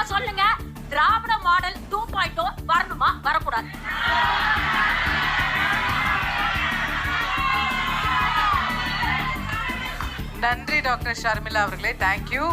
இப்போ சொல்லுங்க. Dravida model two point வரணுமா? வரக்கூடாது. நன்றி டாக்டர் ஷர்மிளா அவர்களே. தேங்க்யூ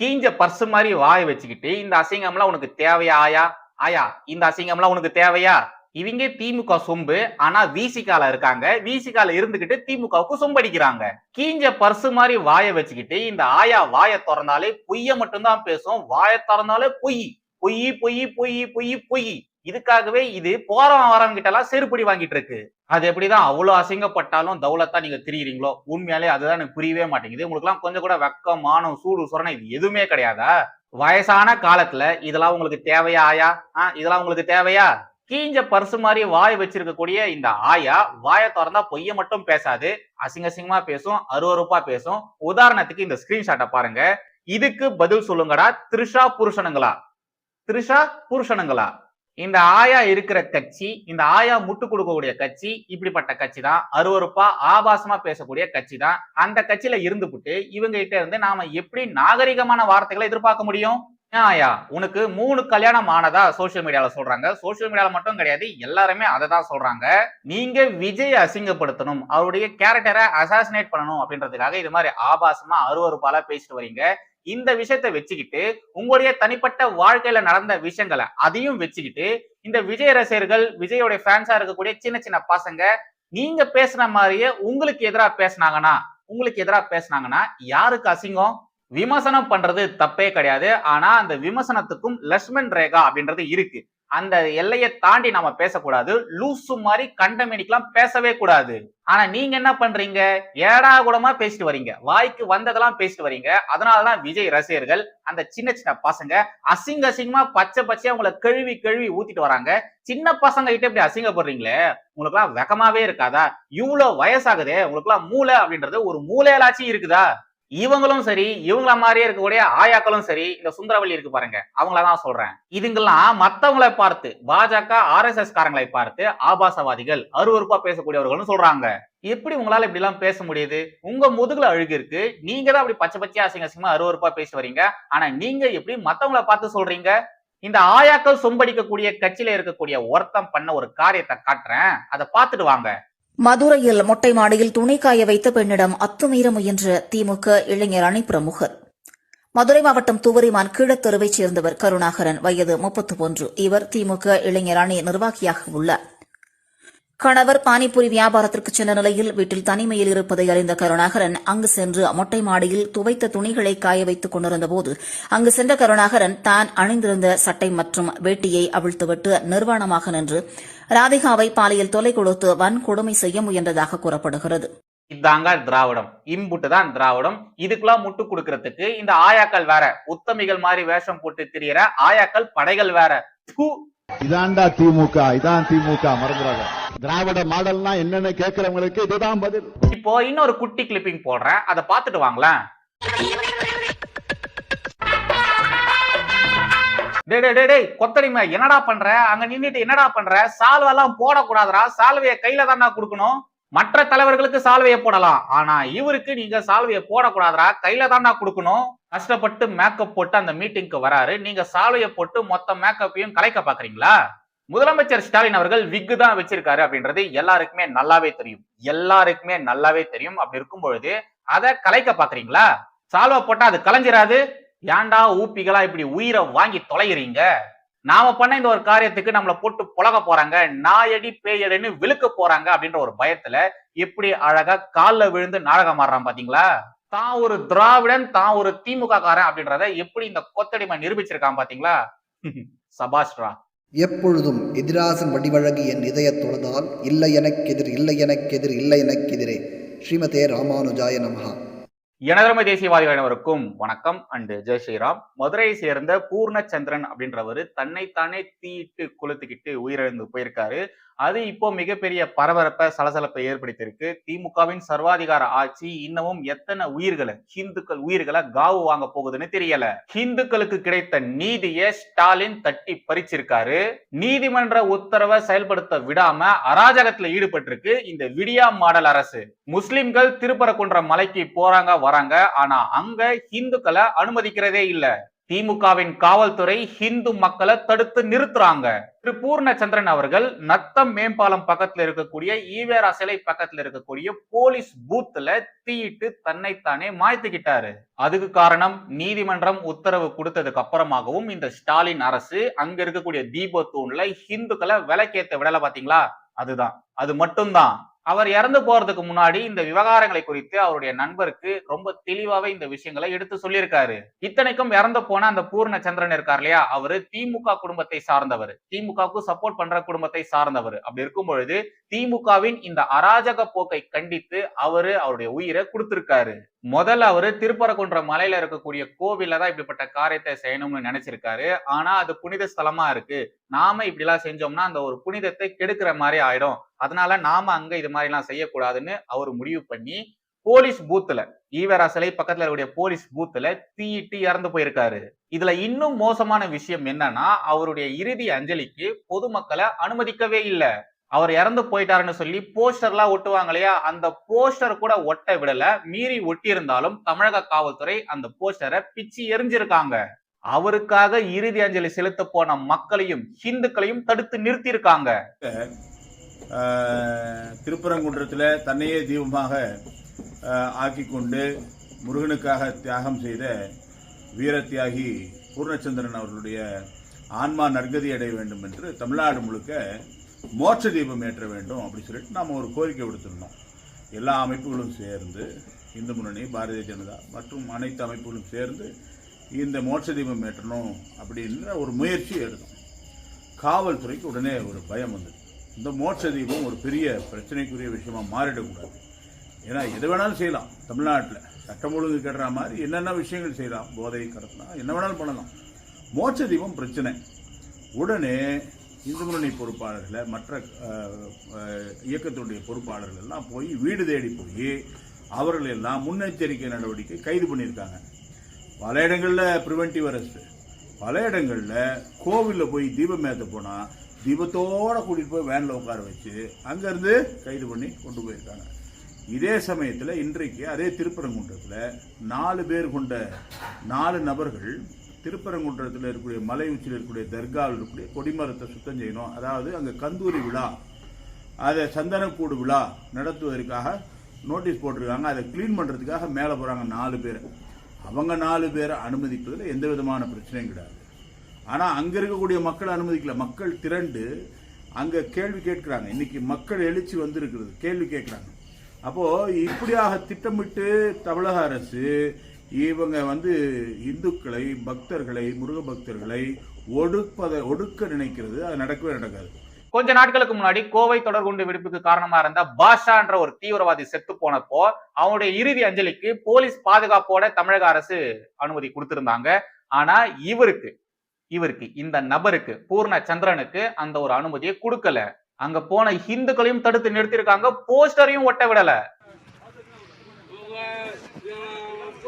கீஞ்ச பர்ஸ் மாதிரி வாய் வச்சுக்கிட்டு இந்த அசிங்கம்லாம் உனக்கு தேவையா ஆயா? ஆயா இந்த அசிங்கம்லாம் உனக்கு தேவையா? இவங்க திமுக சொம்பு ஆனா விசிகால இருக்காங்க. விசிகால இருந்துகிட்டு திமுகவுக்கு சொம்படிக்கிறாங்க. கீஞ்ச பர்சு மாதிரி வாயை வச்சுக்கிட்டு இந்த ஆயா வாயை திறந்தாலே பொய்ய மட்டும்தான் பேசும். வாயை திறந்தாலே பொய். பொய் பொய் பொய் பொய் பொய். இதுக்காகவே இது போறவன் வரவங்க கிட்ட எல்லாம் செருப்படி வாங்கிட்டு இருக்கு. அது எப்படிதான் அவ்வளவு அசிங்கப்பட்டாலும் தௌலத்தா நீங்க திரியிறீங்களோ? உண்மையாலே அதுதான் எனக்கு புரியவே மாட்டேங்குது. உங்களுக்கு எல்லாம் கொஞ்சம் கூட வெக்கம் மானம் சூடு சுரணை இது எதுவுமே கிடையாதா? வயசான காலத்துல இதெல்லாம் உங்களுக்கு தேவையா ஆயா? ஆ இதெல்லாம் உங்களுக்கு தேவையா? கீஞ்ச பர்சு மாதிரி வாய் வச்சிருக்கக்கூடிய இந்த ஆயா வாயை திறந்தா பொய்ய மட்டும் பேசாது. அசிங்க அசிங்கமா பேசும் அருவருப்பா பேசும். உதாரணத்துக்கு இந்த ஸ்கிரீன்ஷாட்டை பாருங்க. இதுக்கு பதில் சொல்லுங்கடா த்ரிஷா புருஷனுங்களா? த்ரிஷா புருஷனுங்களா? இந்த ஆயா இருக்கிற கட்சி இந்த ஆயா முட்டு கொடுக்கக்கூடிய கட்சி இப்படிப்பட்ட கட்சி தான் அருவருப்பா ஆபாசமா பேசக்கூடிய கட்சி தான் அந்த கட்சியில இருந்துபிட்டு இவங்க கிட்ட இருந்து நாம எப்படி நாகரிகமான வார்த்தைகளை எதிர்பார்க்க முடியும்? ஆயா உனக்கு மூணு கல்யாணம் ஆனதா சோசியல் மீடியால சொல்றாங்க. சோசியல் மீடியால மட்டும் கிடையாது எல்லாருமே அதை தான் சொல்றாங்க. நீங்க விஜய் அசிங்கப்படுத்தணும் அவருடைய கேரக்டரை அசாசினேட் பண்ணணும் அப்படின்றதுக்காக இது மாதிரி ஆபாசமா அருவறுப்பால பேசிட்டு வரீங்க. இந்த விஷயத்தை வச்சுக்கிட்டு உங்களுடைய தனிப்பட்ட வாழ்க்கையில நடந்த விஷயங்களை அதையும் வச்சுக்கிட்டு இந்த விஜய் ரசிகர்கள் விஜயோடைய ஃபேன்ஸா இருக்கக்கூடிய சின்ன சின்ன பசங்க நீங்க பேசுன மாதிரியே உங்களுக்கு எதிராக பேசுனாங்கன்னா உங்களுக்கு எதிராக பேசுனாங்கன்னா யாருக்கு அசிங்கம்? விமர்சனம் பண்றது தப்பே கிடையாது. ஆனா அந்த விமர்சனத்துக்கும் லக்ஷ்மண் ரேகா அப்படின்றது இருக்கு. அந்த எல்லையை தாண்டி நாம பேசக்கூடாது. லூசு மாதிரி கண்டமேனிக்கெல்லாம் பேசவே கூடாது. ஆனா நீங்க என்ன பண்றீங்க? ஏடா கூடமா பேசிட்டு வரீங்க. வாய்க்கு வந்ததெல்லாம் பேசிட்டு வரீங்க. அதனாலதான் விஜய் ரசிகர்கள் அந்த சின்ன சின்ன பசங்க அசிங்க அசிங்கமா பச்சை பச்சையா உங்களை கழுவி கழுவி ஊத்திட்டு வராங்க. சின்ன பசங்க கிட்ட இப்படி அசிங்கப்படுறீங்களே? உங்களுக்கு எல்லாம் வெக்கமாவே இருக்காதா? இவ்வளவு வயசாகுதே உங்களுக்கு எல்லாம் மூளை அப்படின்றது ஒரு மூளையலாச்சும் இருக்குதா? இவங்களும் சரி இவங்கள மாதிரியே இருக்கக்கூடிய ஆயாக்களும் சரி இந்த சுந்தரவள்ளி இருக்கு பாருங்க. அவங்கள தான் சொல்றேன். இதுங்கெல்லாம் மத்தவங்களை பார்த்து பாஜக ஆர்எஸ்எஸ் காரங்களை பார்த்து ஆபாசவாதிகள் அருவறுப்பா பேசக்கூடியவர்கள்னு சொல்றாங்க. எப்படி உங்களால இப்படி எல்லாம் பேச முடியுது? உங்க முதுகுல அழுகு இருக்கு. நீங்க தான் அப்படி பச்சை பச்சையா அசிங்க அசிங்கமா அருவறுப்பா பேசி வரீங்க. ஆனா நீங்க எப்படி மத்தவங்களை பார்த்து சொல்றீங்க? இந்த ஆயாக்கள் சொம்படிக்கக்கூடிய கட்சியில இருக்கக்கூடிய ஒருத்தம் பண்ண ஒரு காரியத்தை காட்டுறேன். அதை பார்த்துட்டு வாங்க. மதுரையில் மொட்டை மாடியில் துணி காய வைத்த பெண்ணிடம் அத்துமீற முயன்ற திமுக இளைஞர் அணி பிரமுகர். மதுரை மாவட்டம் துவரிமான் கீழத்தெருவைச் சேர்ந்தவர் கருணாகரன். வயது முப்பத்து ஒன்று. இவர் திமுக இளைஞர் அணி நிர்வாகியாக உள்ளார். கணவர் பானிபூரி வியாபாரத்திற்கு சென்ற நிலையில் வீட்டில் தனிமையில் இருப்பதை அறிந்த கருணாகரன் அங்கு சென்று மொட்டை மாடியில் துவைத்த துணிகளை காய வைத்துக் கொண்டிருந்தபோது அங்கு சென்ற கருணாகரன் தான் அணிந்திருந்த சட்டை மற்றும் வேட்டியை அவிழ்த்துவிட்டு நிர்வாணமாக நின்று ராதிகாவை பாலியல் தொலை கொடுத்து வன்கொடுமை செய்ய முயன்றதாக கூறப்படுகிறது. இதாங்க திராவிடம். இம்புட்டு தான் திராவிடம். இதுக்கெல்லாம் முட்டு கொடுக்கறதுக்கு இந்த ஆயாக்கள் வேற. உத்தமிகள் மாதிரி வேஷம் போட்டு திரியற ஆயாக்கள் படைகள் வேற. இதாண்டா இதான்டா திமுக இதான் திமுக மறந்துடாத திராவிட மாடல்னா என்னன்னு கேக்குறவங்களுக்கு இதுதான் பதில். இப்போ இன்னொரு குட்டி கிளிப்பிங் போடுறேன். அதை பார்த்துட்டு வாங்களேன். டே டே டே டேய் கொத்தடிமை. என்னடா பண்ற? அங்க நின்னுட்டு என்னடா பண்ற? சால்வெல்லாம் போடக்கூடாதுடா. சால்வைய கையில தான்டா கொடுக்கணும். மற்ற தலைவர்களுக்கு சால்வையை போடலாம். ஆனா இவருக்கு நீங்க சால்வையை போடக்கூடாதுடா. கையில தான்டா கொடுக்கணும். கஷ்டப்பட்டு மேக்கப் போட்டு அந்த மீட்டிங்க்கு வராரு. நீங்க சால்வையை போட்டு மொத்த மேக்கப்பையும் கலைக்க பாக்குறீங்களா? முதலமைச்சர் ஸ்டாலின் அவர்கள் விக்கு தான் வச்சிருக்காரு அப்படின்றது எல்லாருக்குமே நல்லாவே தெரியும். எல்லாருக்குமே நல்லாவே தெரியும். அப்படி இருக்கும் பொழுது அதை கலைக்க பாக்குறீங்களா? சால்வை போட்டா அது கலைஞ்சிராது. ஏன்டா ஊப்பிகளா இப்படி உயிரை வாங்கி தொலைகிறீங்க? நாம பண்ண இந்த ஒரு காரியத்துக்கு நம்மளை போட்டு புலக போறாங்க நாயடி பேயடின்னு விழுக்க போறாங்க அப்படின்ற ஒரு பயத்துல எப்படி அழகா கால்ல விழுந்து நாடகம் ஆடுறான் பாத்தீங்களா? தான் ஒரு திராவிடன் தான் ஒரு திமுக காரன் அப்படின்றத எப்படி இந்த கொத்தடிமை நிரூபிச்சிருக்கான் பாத்தீங்களா? சபாஷ்ரா எப்பொழுதும் எதிராசன் வடிவழகு என் இதய தொழுதால் இல்லை எனக்கெதிர் இல்லை எனக்கெதிர் இல்லை எனக்கெதிரே ஸ்ரீமதே ராமானுஜாய நமகா எனதரமை தேசியவாதிகள் அனைவருக்கும் வணக்கம். அண்டு ஜெய் ஸ்ரீராம். மதுரையை சேர்ந்த பூர்ணச்சந்திரன் அப்படின்றவர் தன்னைத்தானே தீயிட்டு கொளுத்துக்கிட்டு உயிரிழந்து போயிருக்காரு. அது இப்போ மிகப்பெரிய பரபரப்பை சலசலப்பை ஏற்படுத்தியிருக்கு. திமுகவின் சர்வாதிகார ஆட்சி இன்னமும் எத்தனை உயிர்களை ஹிந்துக்கள் உயிர்களை காவு வாங்க போகுதுன்னு தெரியல. ஹிந்துக்களுக்கு கிடைத்த நீதியை ஸ்டாலின் தட்டி பறிச்சிருக்காரு. நீதிமன்ற உத்தரவை செயல்படுத்த விடாம அராஜகத்துல ஈடுபட்டிருக்கு இந்த விடியா மாடல் அரசு. முஸ்லிம்கள் திருப்பரங்குன்ற மலைக்கு போறாங்க வராங்க. ஆனா அங்க ஹிந்துக்களை அனுமதிக்கிறதே இல்லை. திமுகவின் காவல்துறை ஹிந்து மக்களை தடுத்து நிறுத்துறாங்க. திரு. பூர்ணச்சந்திரன் அவர்கள் நத்தம் மேம்பாலம் பக்கத்துல இருக்கக்கூடிய ஈவேரா சிலை பக்கத்துல இருக்கக்கூடிய போலீஸ் பூத்துல தீயிட்டு தன்னைத்தானே மாய்த்துக்கிட்டாரு. அதுக்கு காரணம் நீதிமன்றம் உத்தரவு கொடுத்ததுக்கு அப்புறமாகவும் இந்த ஸ்டாலின் அரசு அங்க இருக்கக்கூடிய தீபத்தூண்ல ஹிந்துக்களை விலக்கேத்த விடல பாத்தீங்களா? அதுதான். அது மட்டும்தான். அவர் இறந்து போறதுக்கு முன்னாடி இந்த விவகாரங்களை குறித்து அவருடைய நண்பருக்கு ரொம்ப தெளிவாவே இந்த விஷயங்களை எடுத்து சொல்லியிருக்காரு. இத்தனைக்கும் இறந்து போன அந்த பூர்ண சந்திரன் இருக்கார் இல்லையா? அவரு திமுக குடும்பத்தை சார்ந்தவர். திமுகவுக்கு சப்போர்ட் பண்ற குடும்பத்தை சார்ந்தவர். அப்படி இருக்கும் பொழுது திமுகவின் இந்த அராஜக போக்கை கண்டித்து அவரு அவருடைய உயிரை கொடுத்திருக்காரு. முதல்ல அவர் திருப்பரங்குன்ற மலையில இருக்கக்கூடிய கோவில்ல தான் இப்படிப்பட்ட காரியத்தை செய்யணும்னு நினைச்சிருக்காரு. ஆனா அது புனித ஸ்தலமா இருக்கு. நாம இப்படி எல்லாம் செஞ்சோம்னா அந்த ஒரு புனிதத்தை கெடுக்கிற மாதிரி ஆயிடும். அதனால நாம அங்க இது மாதிரி எல்லாம் செய்யக்கூடாதுன்னு அவர் முடிவு பண்ணி போலீஸ் பூத்துல ஈவரா சிலை பக்கத்துல இருக்கக்கூடிய போலீஸ் பூத்துல தீயிட்டு இறந்து போயிருக்காரு. இதுல இன்னும் மோசமான விஷயம் என்னன்னா அவருடைய இறுதி அஞ்சலிக்கு பொதுமக்களை அனுமதிக்கவே இல்லை. அவர் இறந்து போயிட்டாருன்னு சொல்லி போஸ்டர்லாம் ஒட்டுவாங்க இல்லையா அந்த போஸ்டர் கூட ஒட்ட விடல. மீறி ஒட்டி இருந்தாலும் தமிழக காவல்துறை அந்த போஸ்டரை பிச்சு எரிஞ்சிருக்காங்க அவருக்காக இறுதி அஞ்சலி செலுத்த போன மக்களையும் ஹிந்துக்களையும் தடுத்து நிறுத்தியிருக்காங்க. திருப்பரங்குன்றத்தில் தன்னையே தீபமாக ஆக்கி ஆக்கிக்கொண்டு முருகனுக்காக தியாகம் செய்த வீர தியாகி பூர்ணச்சந்திரன் அவர்களுடைய ஆன்மா நற்கதி அடைய வேண்டும் என்று தமிழ்நாடு முழுக்க மோட்ச தீபம் ஏற்ற வேண்டும் அப்படின்னு சொல்லிட்டு நாம் ஒரு கோரிக்கை விடுத்திருந்தோம். எல்லா அமைப்புகளும் சேர்ந்து இந்து முன்னணி பாரதிய ஜனதா மற்றும் அனைத்து அமைப்புகளும் சேர்ந்து இந்த மோட்ச தீபம் ஏற்றணும் அப்படின்ற ஒரு முயற்சி எடுத்தோம். காவல்துறைக்கு உடனே ஒரு பயம் வந்தது. இந்த மோட்ச தீபம் ஒரு பெரிய பிரச்சனைக்குரிய விஷயமா மாறிடக்கூடாது. ஏன்னா எது வேணாலும் செய்யலாம். தமிழ்நாட்டில் சட்டம் ஒழுங்கு கட்டுற மாதிரி என்னென்ன விஷயங்கள் செய்யலாம்? போதை கடத்தலாம். என்ன வேணாலும் பண்ணலாம். மோட்ச தீபம் பிரச்சனை. உடனே இந்து முன்னணி பொறுப்பாளர்களை மற்ற இயக்கத்தினுடைய பொறுப்பாளர்கள் எல்லாம் போய் வீடு தேடி போய் அவர்கள் எல்லாம் முன்னெச்சரிக்கை நடவடிக்கை கைது பண்ணியிருக்காங்க. பல இடங்களில் ப்ரிவென்டிவ் அரெஸ்ட் பல இடங்களில் கோவிலில் போய் தீபம் ஏற்ற போனால் தீபத்தோட கூட்டிகிட்டு போய் வேனில் உட்கார வச்சு அங்கேருந்து கைது பண்ணி கொண்டு போயிருக்காங்க. இதே சமயத்தில் இன்றைக்கு அதே திருப்பரங்குன்றத்தில் நாலு பேர் கொண்ட நாலு நபர்கள் திருப்பரங்குன்றத்தில் இருக்கக்கூடிய மலை உச்சியில் இருக்கக்கூடிய தர்காவில் இருக்கக்கூடிய கொடிமரத்தை சுத்தம் செய்யணும். அதாவது அங்கே கந்தூரி விழா அதை சந்தனக்கூடு விழா நடத்துவதற்காக நோட்டீஸ் போட்டிருக்காங்க. அதை க்ளீன் பண்ணுறதுக்காக மேலே போகிறாங்க நாலு பேர். அவங்க நாலு பேரை அனுமதிப்பதில் எந்த விதமான பிரச்சனையும் கிடையாது. ஆனால் அங்கே இருக்கக்கூடிய மக்கள் அனுமதிக்கல. மக்கள் திரண்டு அங்கே கேள்வி கேட்குறாங்க. இன்றைக்கி மக்கள் எழுச்சி வந்திருக்கிறது. கேள்வி கேட்குறாங்க. அப்போது இப்படியாக திட்டமிட்டு தமிழக அரசு இவங்க வந்து இந்துக்களை பக்தர்களை முருக பக்தர்களை ஒடுப்பதை ஒடுக்க நினைக்கிறது. அது நடக்கவே நடக்காது. கொஞ்ச நாட்களுக்கு முன்னாடி கோவை தொடர்குண்டு வெடிப்புக்கு காரணமா இருந்த பாஷான்ற ஒரு தீவிரவாதி செத்து போனப்போ அவனுடைய இறுதி அஞ்சலிக்கு போலீஸ் பாதுகாப்போட தமிழக அரசு அனுமதி கொடுத்திருந்தாங்க. ஆனா இவருக்கு இவருக்கு இந்த நபருக்கு பூர்ண சந்திரனுக்கு அந்த ஒரு அனுமதியை கொடுக்கல. அங்க போன இந்துக்களையும் தடுத்து நிறுத்திருக்காங்க போஸ்டரையும் ஒட்ட விடல.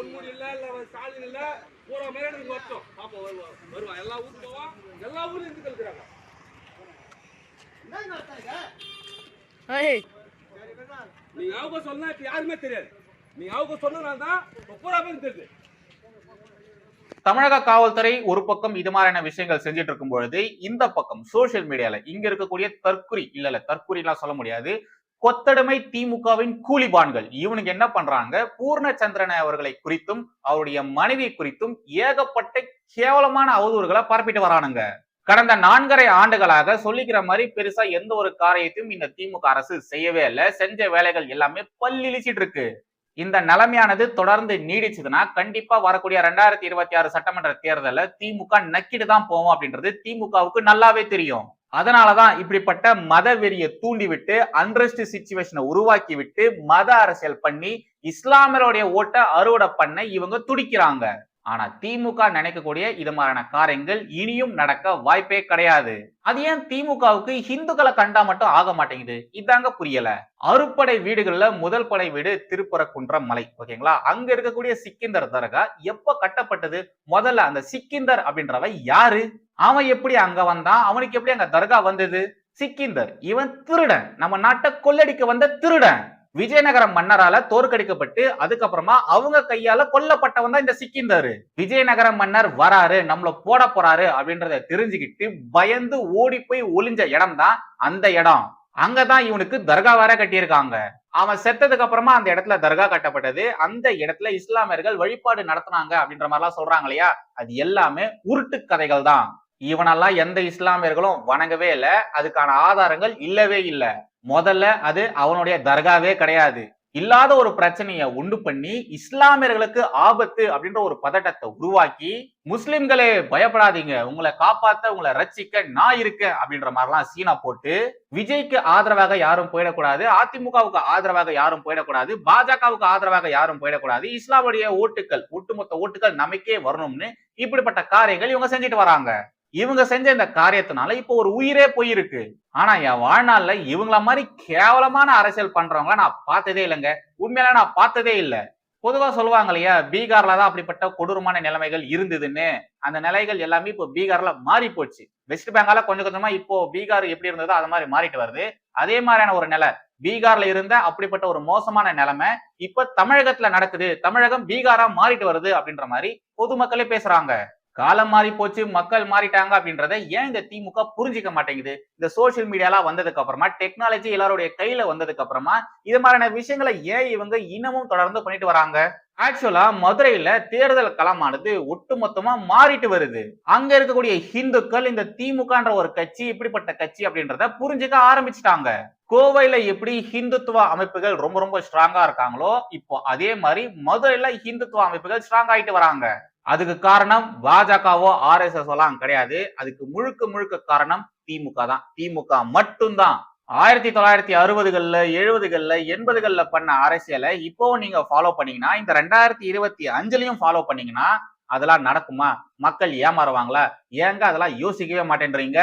பொன்முடி இல்ல இல்ல ஸ்டாலின் இல்ல பூரா மேலனுக்கு வரட்டும். பாப்போம் வருவான். வருவான். எல்லா ஊருக்கு போவான். எல்லா ஊர்லயும் இருந்து நீங்க அவங்க சொன்னா இப்ப யாருமே தெரியாது. நீங்க அவங்க சொன்னதுனால தான் இப்ப பூரா பேருக்கு தெரியுது. தமிழக காவல்துறை ஒரு பக்கம் இது மாதிரியான விஷயங்கள் செஞ்சுட்டு இருக்கும் பொழுது இந்த பக்கம் சோசியல் மீடியால இங்க இருக்கக்கூடிய தற்குறி இல்ல இல்ல தற்குறிலாம் சொல்ல முடியாது. கொத்தடிமை திமுகவின் கூலிபான்கள். இவனுக்கு என்ன பண்றாங்க? பூர்ணச்சந்திரன் அவர்களை குறித்தும் அவருடைய மனைவி குறித்தும் ஏகப்பட்ட கேவலமான அவதூறுகளை பரப்பிட்டு வரானுங்க. கடந்த நான்கரை ஆண்டுகளாக சொல்லிக்கிற மாதிரி பெருசா எந்த ஒரு காரியத்தையும் இந்த திமுக அரசு செய்யவே இல்லை. செஞ்ச வேலைகள் எல்லாமே பல்லிழிச்சிட்டு இருக்கு இந்த நிலைமையானது தொடர்ந்து நீடிச்சதுன்னா கண்டிப்பா வரக்கூடிய ரெண்டாயிரத்தி இருபத்தி ஆறு சட்டமன்ற தேர்தலில் திமுக நக்கிட்டு தான் போவோம் அப்படின்றது திமுகவுக்கு நல்லாவே தெரியும். அதனாலதான் இப்படிப்பட்ட மத வெறியை தூண்டிவிட்டு அன்ரெஸ்ட் சுச்சுவேஷனை உருவாக்கி விட்டு மத அரசியல் பண்ணி இஸ்லாமியருடைய ஓட்டை அறுவடை பண்ண இவங்க துடிக்கிறாங்க. ஆனா திமுக நினைக்கக்கூடிய இது மாதிரியான காரியங்கள் இனியும் நடக்க வாய்ப்பே கிடையாது. அது ஏன் திமுகவுக்கு இந்துக்களை கண்டா மட்டும் ஆக மாட்டேங்குது? இதாங்க புரியல. அறுப்படை வீடுகள்ல முதல் படை வீடு திருப்பரக்குன்றம் மலை ஓகேங்களா? அங்க இருக்கக்கூடிய சிக்கிந்தர் தர்கா எப்ப கட்டப்பட்டது? முதல்ல அந்த சிக்கிந்தர் அப்படின்றவன் யாரு? அவன் எப்படி அங்க வந்தான்? அவனுக்கு எப்படி அங்க தர்கா வந்தது? சிக்கிந்தர். இவன் திருடன். நம்ம நாட்டை கொள்ளடிக்க வந்த திருடன். விஜயநகர மன்னரால தோற்கடிக்கப்பட்டு அதுக்கப்புறமா அவங்க கையால கொல்லப்பட்டவன் தான் இந்த சிக்கிந்தாரு விஜயநகர மன்னர் வராரு நம்மள போட போறாரு அப்படின்றத தெரிஞ்சுக்கிட்டு பயந்து ஓடி போய் ஒளிஞ்ச இடம் தான் அந்த இடம். அங்கதான் இவனுக்கு தர்கா வேற கட்டியிருக்காங்க. அவன் செத்ததுக்கு அப்புறமா அந்த இடத்துல தர்கா கட்டப்பட்டது. அந்த இடத்துல இஸ்லாமியர்கள் வழிபாடு நடத்தினாங்க அப்படின்ற மாதிரிலாம் சொல்றாங்க இல்லையா? அது எல்லாமே உருட்டு கதைகள் தான் இவனெல்லாம் எந்த இஸ்லாமியர்களும் வணங்கவே இல்லை. அதுக்கான ஆதாரங்கள் இல்லவே இல்லை. முதல்ல அது அவனுடைய தர்காவே கிடையாது. இல்லாத ஒரு பிரச்சனையை உண்டு பண்ணி இஸ்லாமியர்களுக்கு ஆபத்து அப்படின்ற ஒரு பதட்டத்தை உருவாக்கி முஸ்லிம்களே பயப்படாதீங்க. உங்களை காப்பாத்த உங்களை ரச்சிக்க நான் இருக்கேன் அப்படின்ற மாதிரிலாம் சீனா போட்டு விஜய்க்கு ஆதரவாக யாரும் போயிடக்கூடாது அதிமுகவுக்கு ஆதரவாக யாரும் போயிடக்கூடாது பாஜகவுக்கு ஆதரவாக யாரும் போயிடக்கூடாது. இஸ்லாமுடைய ஓட்டுகள் ஒட்டுமொத்த ஓட்டுகள் நமக்கே வரணும்னு இப்படிப்பட்ட காரியங்கள் இவங்க செஞ்சுட்டு வராங்க. இவங்க செஞ்ச இந்த காரியத்தினால இப்போ ஒரு உயிரே போயிருக்கு. ஆனா என் வாழ்நாள்ல இவங்கள மாதிரி கேவலமான அரசியல் பண்றவங்கள நான் பார்த்ததே இல்லைங்க. உண்மையில நான் பார்த்ததே இல்லை. பொதுவா சொல்லுவாங்க இல்லையா பீகார்ல தான் அப்படிப்பட்ட கொடூரமான நிலைமைகள் இருந்ததுன்னு. அந்த நிலைகள் எல்லாமே இப்போ பீகார்ல மாறி போச்சு. வெஸ்ட் பெங்கால கொஞ்சம் கொஞ்சமா இப்போ பீகார் எப்படி இருந்ததோ அது மாதிரி மாறிட்டு வருது. அதே மாதிரியான ஒரு நிலை. பீகார்ல இருந்த அப்படிப்பட்ட ஒரு மோசமான நிலைமை இப்ப தமிழகத்துல நடக்குது. தமிழகம் பீகாரா மாறிட்டு வருது அப்படின்ற மாதிரி பொதுமக்களே பேசுறாங்க. காலம் மாறி போச்சு மக்கள் மாறிட்டாங்க அப்படின்றத ஏன் இந்த திமுக புரிஞ்சிக்க மாட்டேங்குது? இந்த சோசியல் மீடியாலாம் வந்ததுக்கு அப்புறமா டெக்னாலஜி எல்லாருடைய கையில வந்ததுக்கு அப்புறமா இது மாதிரியான விஷயங்களை ஏன் இவங்க இன்னமும் தொடர்ந்து பண்ணிட்டு வராங்க? ஆக்சுவலா மதுரையில தேர்தல் களமானது ஒட்டுமொத்தமா மாறிட்டு வருது. அங்க இருக்கக்கூடிய ஹிந்துக்கள் இந்த திமுகன்ற ஒரு கட்சி இப்படிப்பட்ட கட்சி அப்படின்றத புரிஞ்சுக்க ஆரம்பிச்சிட்டாங்க. கோவையில எப்படி ஹிந்துத்துவ அமைப்புகள் ரொம்ப ரொம்ப ஸ்ட்ராங்கா இருக்காங்களோ இப்போ அதே மாதிரி மதுரையில ஹிந்துத்துவ அமைப்புகள் ஸ்ட்ராங் ஆயிட்டு வராங்க. அதுக்கு காரணம் பாஜகவோ ஆர்எஸ்எஸ் எல்லாம் கிடையாது. அதுக்கு முழுக்க முழுக்க காரணம் திமுக தான். திமுக மட்டும்தான். ஆயிரத்தி தொள்ளாயிரத்தி அறுபதுகள்ல எழுபதுகள்ல எண்பதுகள்ல பண்ண அரசியலை இப்போவும் நீங்க ஃபாலோ பண்ணீங்கன்னா இந்த ரெண்டாயிரத்தி இருபத்தி அஞ்சுலயும் ஃபாலோ பண்ணீங்கன்னா அதெல்லாம் நடக்குமா? மக்கள் ஏமாறுவாங்களா? ஏங்க அதெல்லாம் யோசிக்கவே மாட்டேன்றீங்க?